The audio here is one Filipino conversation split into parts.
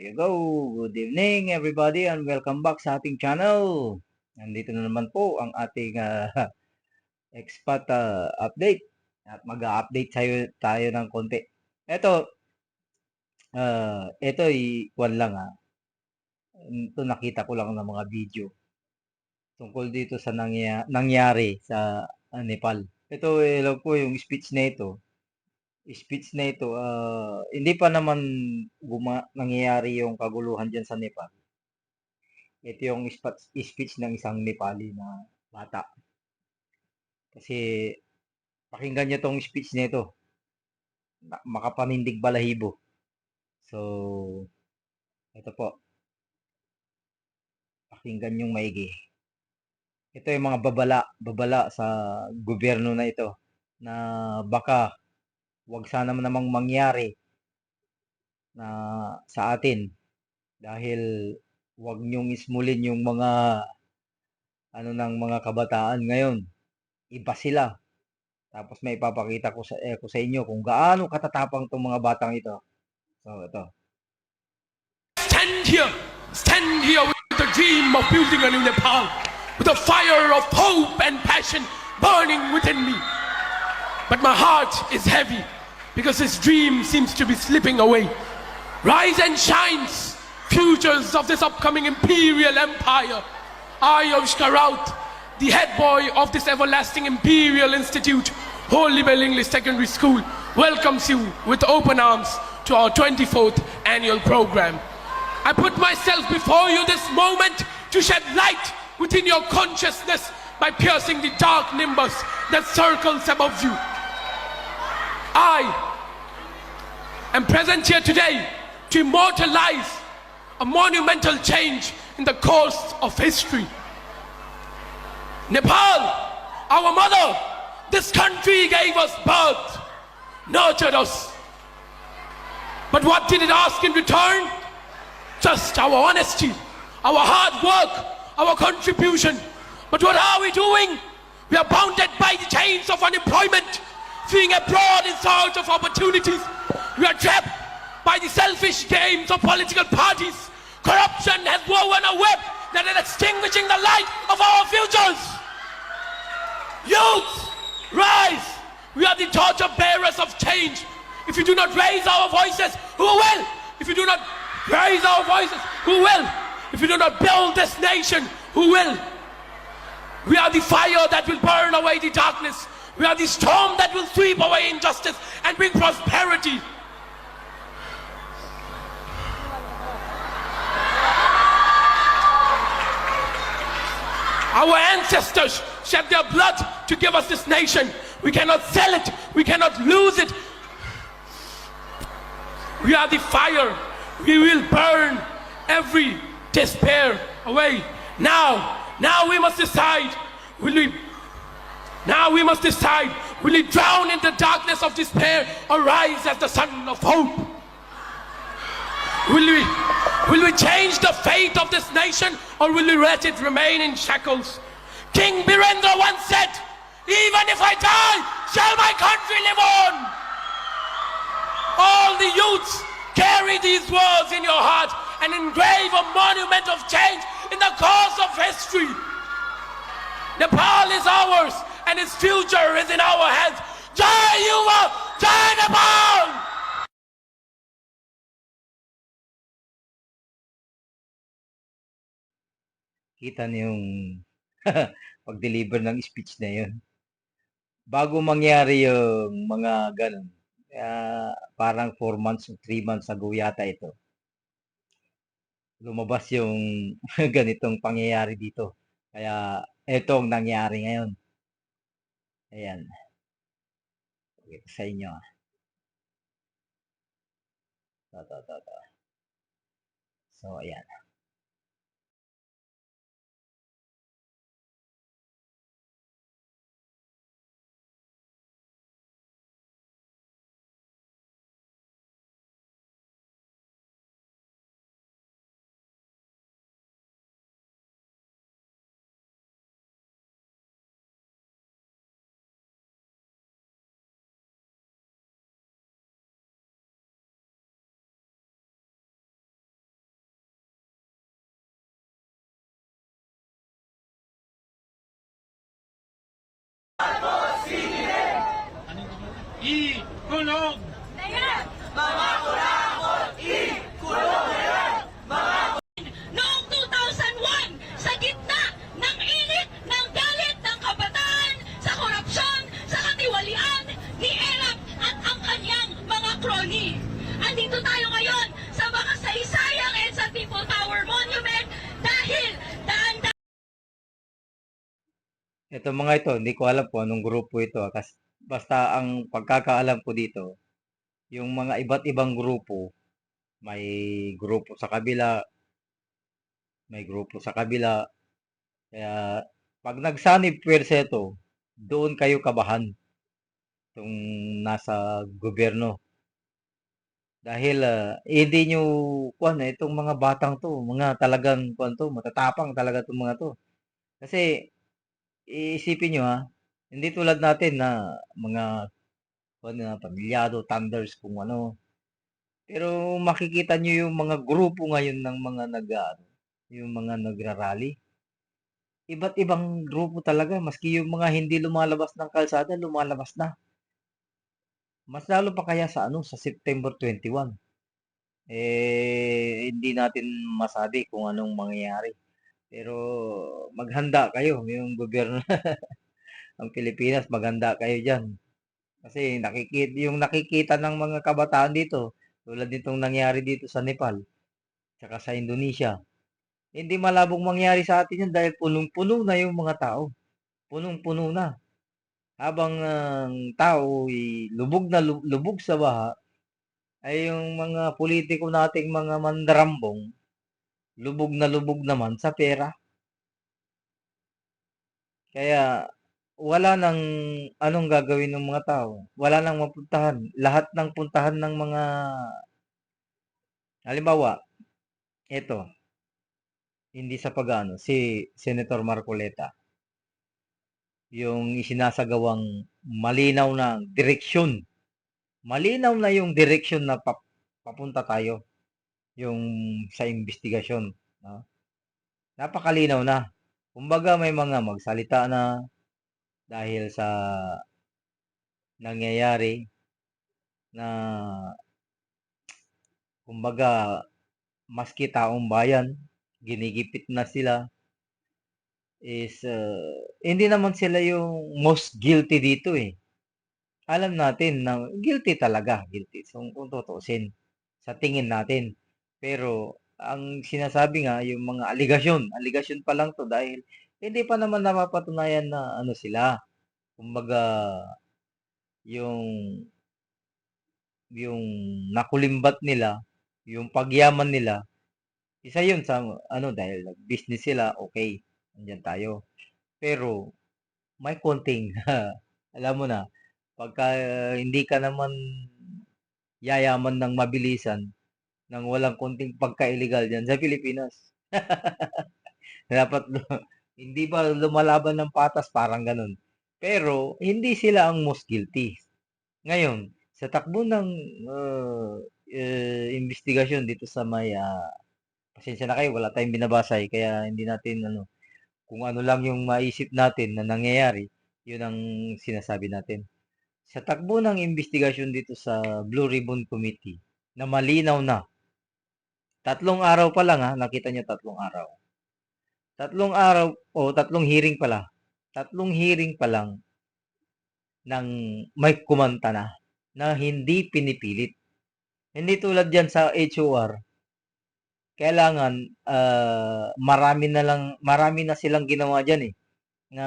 You go. Good evening everybody and welcome back sa ating channel. Nandito na naman po ang ating ah, expat ah, update. At mag-update tayo, tayo ng konti. Ito, ah, ito ikuan lang ah. Ito nakita ko lang ng mga video tungkol dito sa nangya, nangyari sa ah, Nepal. Ito, eh, alam ko yung speech na ito. Speech na ito, ah, hindi pa naman guma, nangyayari yung kaguluhan dyan sa Nepal. Ito yung spa- speech ng isang Nepali na bata. Kasi pakinggan niyo tong speech na ito. Makapanindig balahibo. So, ito po. Pakinggan yung maigi. Ito yung mga babala, babala sa gobyerno na ito na baka wag sana namang mangyari na sa atin dahil wag niyong ismulin yung mga ano ng mga kabataan ngayon. Iba sila. Tapos may ipapakita ko sa eh, ko sa inyo kung gaano katatapang tong mga batang ito. So ito. stand here, stand here with the dream of building a new Nepal, with a fire of hope and passion burning within me. But my heart is heavy because his dream seems to be slipping away. Rise and shines, futures of this upcoming imperial empire. I, Oshkar Raut, the head boy of this everlasting imperial institute, Holy Bell English Secondary School, welcomes you with open arms to our 24th annual program. I put myself before you this moment to shed light within your consciousness by piercing the dark nimbus that circles above you. I am present here today to immortalize a monumental change in the course of history. Nepal, our mother, this country gave us birth, nurtured us. But what did it ask in return? Just our honesty, our hard work, our contribution. But what are we doing? We are bounded by the chains of unemployment, fleeing abroad in search of opportunities. We are trapped by the selfish games of political parties. Corruption has woven a web that is extinguishing the light of our futures. Youth, rise! We are the torch bearers of change. If you do not raise our voices, who will? If you do not raise our voices, who will? If you do not build this nation, who will? We are the fire that will burn away the darkness. We are the storm that will sweep away injustice and bring prosperity. Our ancestors shed their blood to give us this nation. We cannot sell it. We cannot lose it. We are the fire. We will burn every despair away. Now, now we must decide. Will we? Now we must decide. Will we drown in the darkness of despair or rise as the sun of hope? Will we? Will we change the fate of this nation or will we let it remain in shackles? King Birendra once said, Even if I die, shall my country live on? All the youths carry these words in your heart and engrave a monument of change in the course of history. Nepal is ours and its future is in our hands. Jai Yuva! Jai Nepal! Kita niyo yung pag-deliver ng speech na yun. Bago mangyari yung mga ganun, ah, parang 4 months o 3 months ago yata ito. Lumabas yung ganitong pangyayari dito. Kaya ito ang nangyari ngayon. Ayan. Ito sa inyo. ah. To, to, to, to. So, ayan. Ikulong! Noong 2001, sa gitna ng init ng galit ng kabataan, sa korupsyon, sa katiwalian ni Erap at ang kanyang mga kroni. Andito tayo ngayon sa mga saysayang EDSA People Power Monument dahil daan Ito mga ito, hindi ko alam kung anong grupo ito. ah, Kas, basta ang pagkakaalam ko dito, yung mga iba't ibang grupo, may grupo sa kabila, may grupo sa kabila. Kaya, pag nagsanib pwersa ito, doon kayo kabahan. Itong nasa gobyerno. Dahil, ah, hindi nyo, kuwan, itong mga batang to, mga talagang, kuwan to, matatapang talaga itong mga to. Kasi, iisipin nyo ha, hindi tulad natin na mga ano pamilyado, thunders, kung ano. Pero makikita nyo yung mga grupo ngayon ng mga nag ano, yung mga nagrarally. Iba't ibang grupo talaga, maski yung mga hindi lumalabas ng kalsada, lumalabas na. Mas lalo pa kaya sa ano, sa September 21. Eh, hindi natin masabi kung anong mangyayari. Pero maghanda kayo, yung gobyerno ng Pilipinas, maghanda kayo diyan. Kasi nakikita yung nakikita ng mga kabataan dito, tulad nitong nangyari dito sa Nepal, tsaka sa Indonesia. Hindi malabong mangyari sa atin yun dahil punong-puno na yung mga tao. Punong-puno na. Habang ang tao ay lubog na lu- lubog sa baha, ay yung mga politiko nating mga mandarambong, lubog na lubog naman sa pera. Kaya wala nang anong gagawin ng mga tao. Wala nang mapuntahan. Lahat ng puntahan ng mga halimbawa, ito, hindi sa pagano, si Senator Marcoleta, yung isinasagawang malinaw na direksyon. Malinaw na yung direksyon na pap- papunta tayo yung sa investigasyon. No? Napakalinaw na. Kumbaga may mga magsalita na dahil sa nangyayari na kumbaga maski taong bayan ginigipit na sila is uh, hindi naman sila yung most guilty dito eh. Alam natin na guilty talaga, guilty. So, kung tutuusin sa tingin natin. Pero ang sinasabi nga yung mga aligasyon, aligasyon pa lang to dahil hindi pa naman napapatunayan na ano sila. Kumbaga yung yung nakulimbat nila, yung pagyaman nila, isa yun sa ano dahil business sila, okay, andyan tayo. Pero may konting alam mo na, pagka uh, hindi ka naman yayaman ng mabilisan, nang walang konting pagka-illegal dyan sa Pilipinas. Dapat hindi ba lumalaban ng patas parang ganun. Pero hindi sila ang most guilty. Ngayon, sa takbo ng uh, uh, investigasyon dito sa may uh, pasensya na kayo, wala tayong binabasa eh, kaya hindi natin ano kung ano lang yung maisip natin na nangyayari, yun ang sinasabi natin. Sa takbo ng investigasyon dito sa Blue Ribbon Committee, na malinaw na, tatlong araw pa lang ha, nakita nyo tatlong araw. Tatlong araw, o tatlong hearing pala, tatlong hearing pa lang ng may kumanta na, na hindi pinipilit. Hindi tulad yan sa HOR, kailangan uh, marami na lang marami na silang ginawa diyan eh na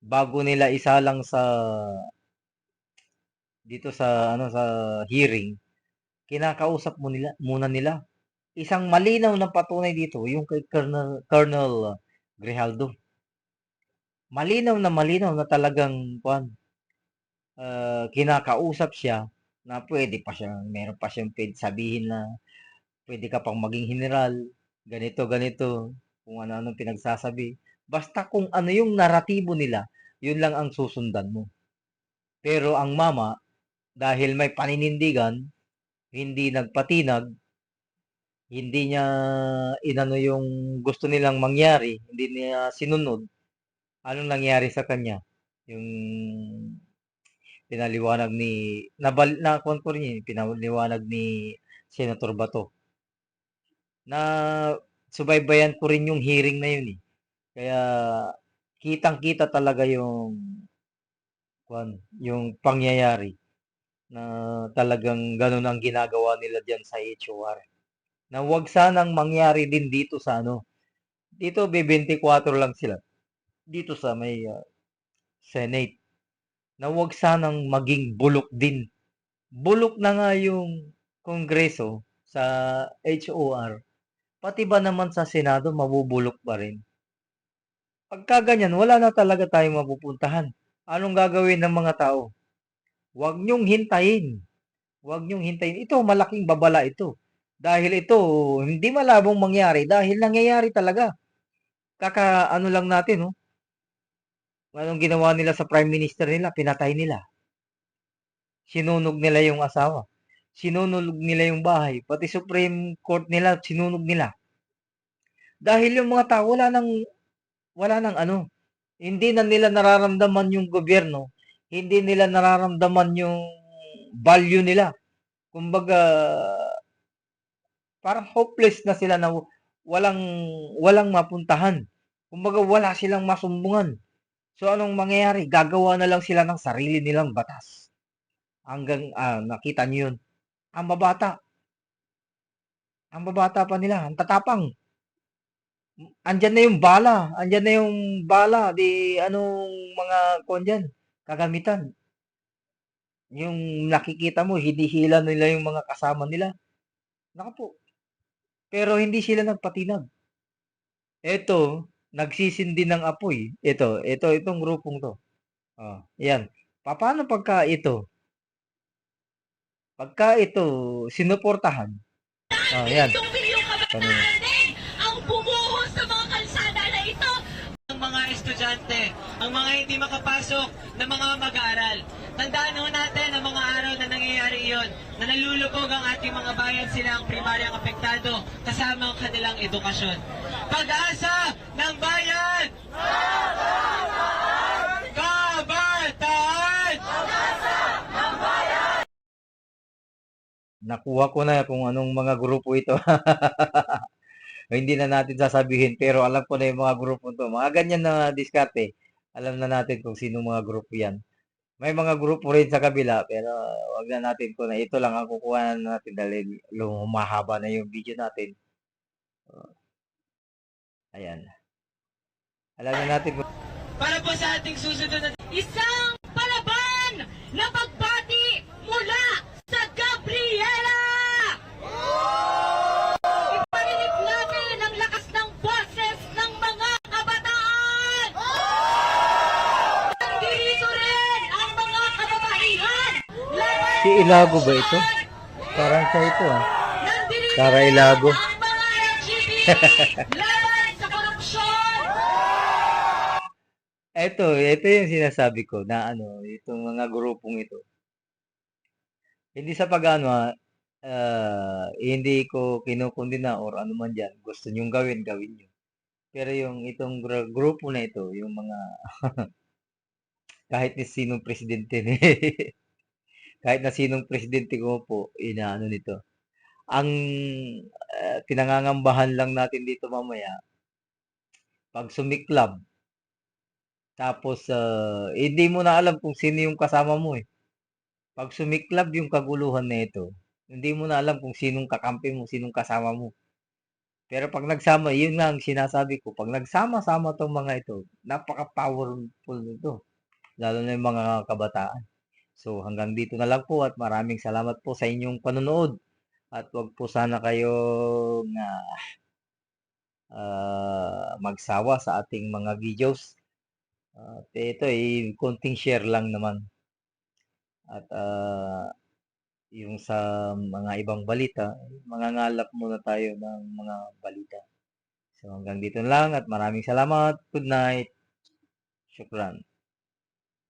bago nila isa lang sa dito sa ano sa hearing kinakausap mo nila muna nila isang malinaw na patunay dito yung kay Colonel Colonel Grijaldo malinaw na malinaw na talagang kuan uh, kinakausap siya na pwede pa siya meron pa siyang pwede sabihin na pwede ka pang maging general, ganito, ganito, kung ano-anong pinagsasabi. Basta kung ano yung naratibo nila, yun lang ang susundan mo. Pero ang mama, dahil may paninindigan, hindi nagpatinag, hindi niya inano yung gusto nilang mangyari, hindi niya sinunod, anong nangyari sa kanya? Yung pinaliwanag ni nabal nakuha ko rin yun, pinaliwanag ni Senator Bato. Na subaybayan ko rin yung hearing na yun eh. Kaya kitang-kita talaga yung kuwan, yung pangyayari na talagang ganun ang ginagawa nila diyan sa HOR. Na wag sanang mangyari din dito sa ano. Dito be 24 lang sila. Dito sa may ah, Senate. Na wag sanang maging bulok din. Bulok na nga yung Kongreso sa HOR. Pati ba naman sa Senado mabubulok pa rin? Pagka ganyan, wala na talaga tayong mapupuntahan. Anong gagawin ng mga tao? Huwag niyong hintayin. Huwag niyong hintayin. Ito, malaking babala ito. Dahil ito, hindi malabong mangyari dahil nangyayari talaga. Kaka, ano lang natin, oh. Anong ginawa nila sa prime minister nila? Pinatay nila. Sinunog nila yung asawa. Sinunog nila yung bahay. Pati Supreme Court nila, sinunog nila. Dahil yung mga tao, wala nang, wala nang ano, hindi na nila nararamdaman yung gobyerno, hindi nila nararamdaman yung value nila. Kumbaga, parang hopeless na sila na walang, walang mapuntahan. Kumbaga, wala silang masumbungan. So, anong mangyayari? Gagawa na lang sila ng sarili nilang batas. Hanggang, ah, nakita niyo yun. Ang babata. Ang babata pa nila. Ang tatapang. Andyan na yung bala. Andyan na yung bala. Di, anong mga, kon dyan, kagamitan. Yung nakikita mo, hinihila nila yung mga kasama nila. Naka po. Pero hindi sila nagpatinag. Ito, nagsisindi ng apoy. Ito, ito, itong grupong to. Oh, yan. Paano pagka ito? Pagka ito, sinuportahan. Oh, yan. Kabataan ang bumuhos sa mga kalsada na ito. ang mga estudyante, ang mga hindi makapasok na mga mag-aaral. Tandaan ho natin ang mga araw na nangyayari iyon, na nalulubog ang ating mga bayan sila ang primaryang apektado kasama ang kanilang edukasyon. Pag-asa ng bayan! Kabataan! Nakuha ko na kung anong mga grupo ito. Hindi na natin sasabihin, pero alam ko na yung mga grupo to. Mga ganyan na diskarte. Alam na natin kung sino mga grupo yan. May mga grupo rin sa kabila, pero wag na natin ko na ito lang ang kukuha na natin dahil lumahaba na yung video natin. Oh. Ayan. Alam na natin Para po sa ating susunod na Isang palaban na pagbati mula sa Gabriela! Iparinig natin ang lakas ng boses ng mga kabataan! Nandito rin ang mga kababaihan! Laban si Ilago ba ito? Parang siya ito ah. Tara, Ilago. Eto, ito yung sinasabi ko na ano, itong mga grupong ito. Hindi sa pag-ano ah, ah, hindi ko kinukundina or ano man dyan. Gusto nyong gawin, gawin nyo. Pero yung itong gru- grupo na ito, yung mga kahit ni sinong presidente ni kahit na sinong presidente ko po, inaano nito. Ang ah, pinangangambahan lang natin dito mamaya, pag sumiklab, tapos, ah, hindi mo na alam kung sino yung kasama mo eh. Pag sumiklab yung kaguluhan na ito, hindi mo na alam kung sinong kakampi mo, sinong kasama mo. Pero pag nagsama, yun nga ang sinasabi ko, pag nagsama-sama tong mga ito, napaka-powerful nito. Lalo na yung mga kabataan. So, hanggang dito na lang po at maraming salamat po sa inyong panonood. At wag po sana kayong ah, ah, magsawa sa ating mga videos. At ito ay konting share lang naman. At ah, yung sa mga ibang balita, mangangalap muna tayo ng mga balita. So hanggang dito na lang at maraming salamat. Good night. Shukran.